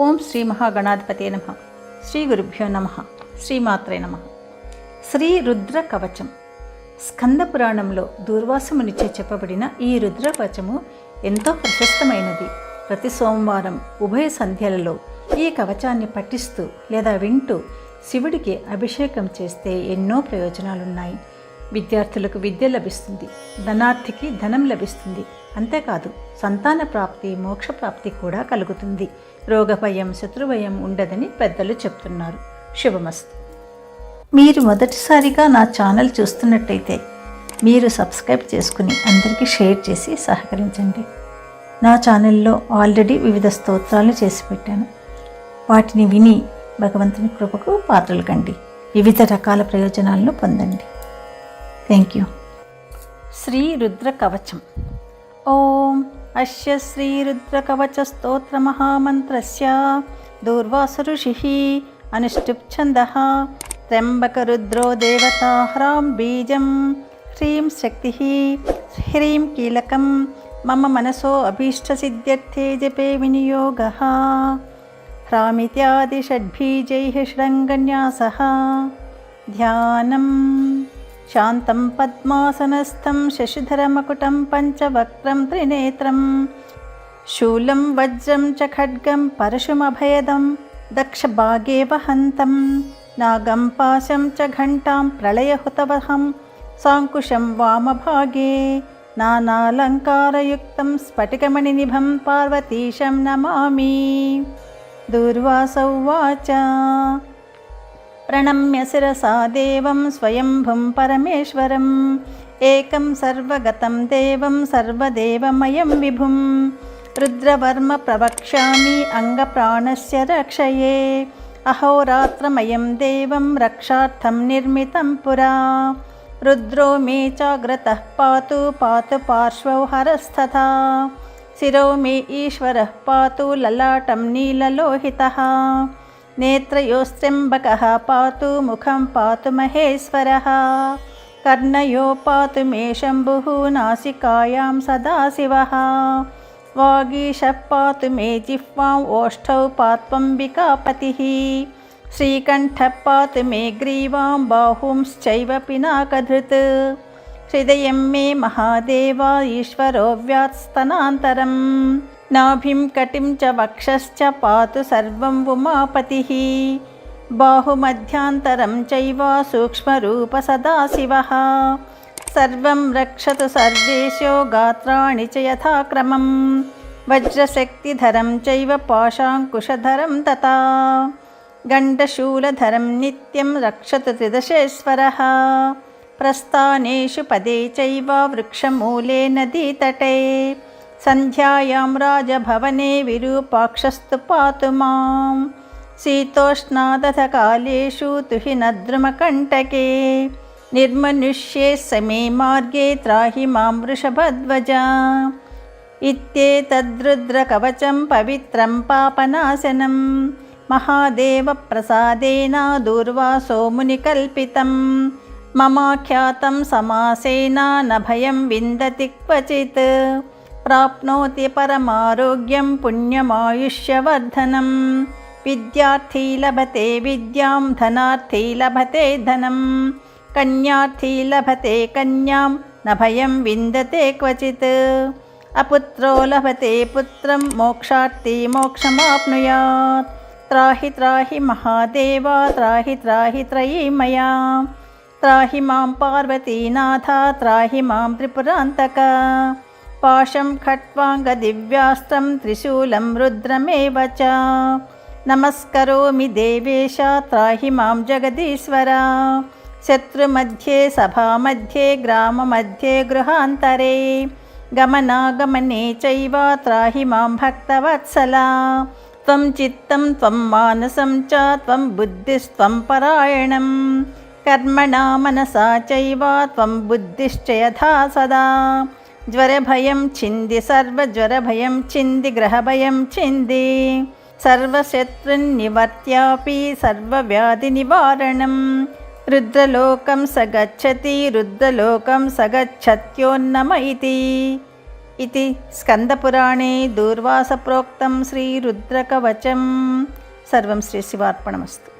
ఓం శ్రీ మహాగణాధిపతే నమ. శ్రీ గురుభ్యో నమ. శ్రీమాత్రే నమ. శ్రీ రుద్ర కవచం స్కంద పురాణంలో దూర్వాసమునిచే చెప్పబడిన ఈ రుద్ర కవచము ఎంతో ప్రశస్తమైనది. ప్రతి సోమవారం ఉభయ సంధ్యలలో ఈ కవచాన్ని పఠిస్తూ లేదా వింటూ శివుడికి అభిషేకం చేస్తే ఎన్నో ప్రయోజనాలున్నాయి. విద్యార్థులకు విద్య లభిస్తుంది. ధనార్థికి ధనం లభిస్తుంది. అంతేకాదు సంతాన ప్రాప్తి మోక్ష ప్రాప్తి కూడా కలుగుతుంది. రోగభయం శత్రుభయం ఉండదని పెద్దలు చెప్తున్నారు. శుభమస్తు. మీరు మొదటిసారిగా నా ఛానల్ చూస్తున్నట్టయితే మీరు సబ్స్క్రైబ్ చేసుకుని అందరికీ షేర్ చేసి సహకరించండి. నా ఛానల్లో ఆల్రెడీ వివిధ స్తోత్రాలు చేసి పెట్టాను. వాటిని విని భగవంతుని కృపకు పాత్రలు కండి. వివిధ రకాల ప్రయోజనాలను పొందండి. Thank you. శ్రీ రుద్ర కవచం. ॐ अस्य श्रीरुद्रकवचस्तोत्रमहामन्त्रस्य दूर्वासऋषिः अनुष्टुप्छन्दः त्र्यम्बकरुद्रो देवता ह्रां बीजं ह्रीं शक्तिः ह्रीं कीलकं मम मनसो अभीष्टसिद्ध्यर्थे जपे विनियोगः ह्रामित्यादिषड्बीजैः शृङ्गन्यासः ध्यानम् शान्तं पद्मासनस्थं शशिधरमकुटं पञ्चवक्त्रं त्रिनेत्रं शूलं वज्रं च खड्गं परशुमभयदं दक्षभागे वहन्तं नागं पाशं च घण्टां प्रलयहुतवहं साङ्कुशं वामभागे नानालङ्कारयुक्तं स्फटिकमणिनिभं पार्वतीशं नमामि दूर्वास उवाच प्रणम्य शिरसा देवं स्वयंभुं परमेश्वरम् एकं सर्वगतं देवं सर्वदेवमयं विभुं रुद्रवर्म प्रवक्ष्यामि अङ्गप्राणस्य रक्षये अहोरात्रमयं देवं रक्षार्थं निर्मितं पुरा रुद्रो मे चाग्रतः पातु पातु पार्श्वौ हरस्तथा शिरो मे ईश्वरः पातु ललाटं नीललोहितः नेत्रयोस्त्र्यम्बकः पातु मुखं पातु महेश्वरः। कर्णयो पातु मे शम्भुः नासिकायां सदाशिवः वागीशः पातु मे जिह्वाम् ओष्ठौ पात्वम्बिकापतिः। श्रीकण्ठः पातु मे ग्रीवां बाहुंश्चैव पिनाकधृत्। हृदयं मे महादेव ईश्वरो व्यात्स्तनान्तरम् नाभिं कटिं च वक्षश्च पातु सर्वं उमापतिः बाहुमध्यान्तरं चैव सूक्ष्मरूपसदाशिवः सर्वं रक्षतु सर्वेशो गात्राणि च यथाक्रमं वज्रशक्तिधरं चैव पाशाङ्कुशधरं तथा गण्डशूलधरं नित्यं रक्षतु त्रिदशेश्वरः प्रस्थानेषु पदे चैव वृक्षमूले नदीतटे सन्ध्यायां राजभवने विरूपाक्षस्तु पातु मां शीतोष्णादथकालेषु तुहिनद्रुमकण्टके निर्मनुष्ये समे मार्गे त्राहि मां वृषभध्वजा इत्येतद्रुद्रकवचं पवित्रं पापनाशनं महादेवप्रसादेन दूर्वासो मुनिकल्पितं ममाख्यातं समासेन न भयं विन्दति क्वचित् प्राप्नोति परमारोग्यं पुण्यमायुष्यवर्धनं विद्यार्थी लभते विद्यां धनार्थी लभते धनं कन्यार्थी लभते कन्यां न भयं विन्दते क्वचित् अपुत्रो लभते पुत्रं मोक्षार्थी मोक्षमाप्नुयात् त्राहि त्राहि महादेव त्राहि त्राहि त्रयी मया त्राहि मां पार्वतीनाथ त्राहि मां त्रिपुरान्तक पाशं खट्वाङ्गदिव्यास्त्रं त्रिशूलं रुद्रमेव च नमस्करोमि देवेश त्राहि मां जगदीश्वर शत्रुमध्ये सभामध्ये ग्राममध्ये गृहान्तरे गमनागमने चैव त्राहि मां भक्तवत्सला त्वं चित्तं त्वं मानसं च त्वं बुद्धिस्त्वं परायणं कर्मणा मनसा चैव त्वं बुद्धिश्च यथा सदा జ్వరభయం చింది సర్వజ్వరభయం చింది గ్రహభయం చింది. సర్వశత్రున్నివర్త్యాపి సర్వవ్యాధి నివారణం రుద్రలోకం సగచ్చతి రుద్రలోకం సగచ్చత్యోన్నమైతి. ఇది స్కందపురాణే దూర్వాసప్రోక్తం శ్రీరుద్రకవచం. సర్వం శ్రీ శివార్పణమస్తు.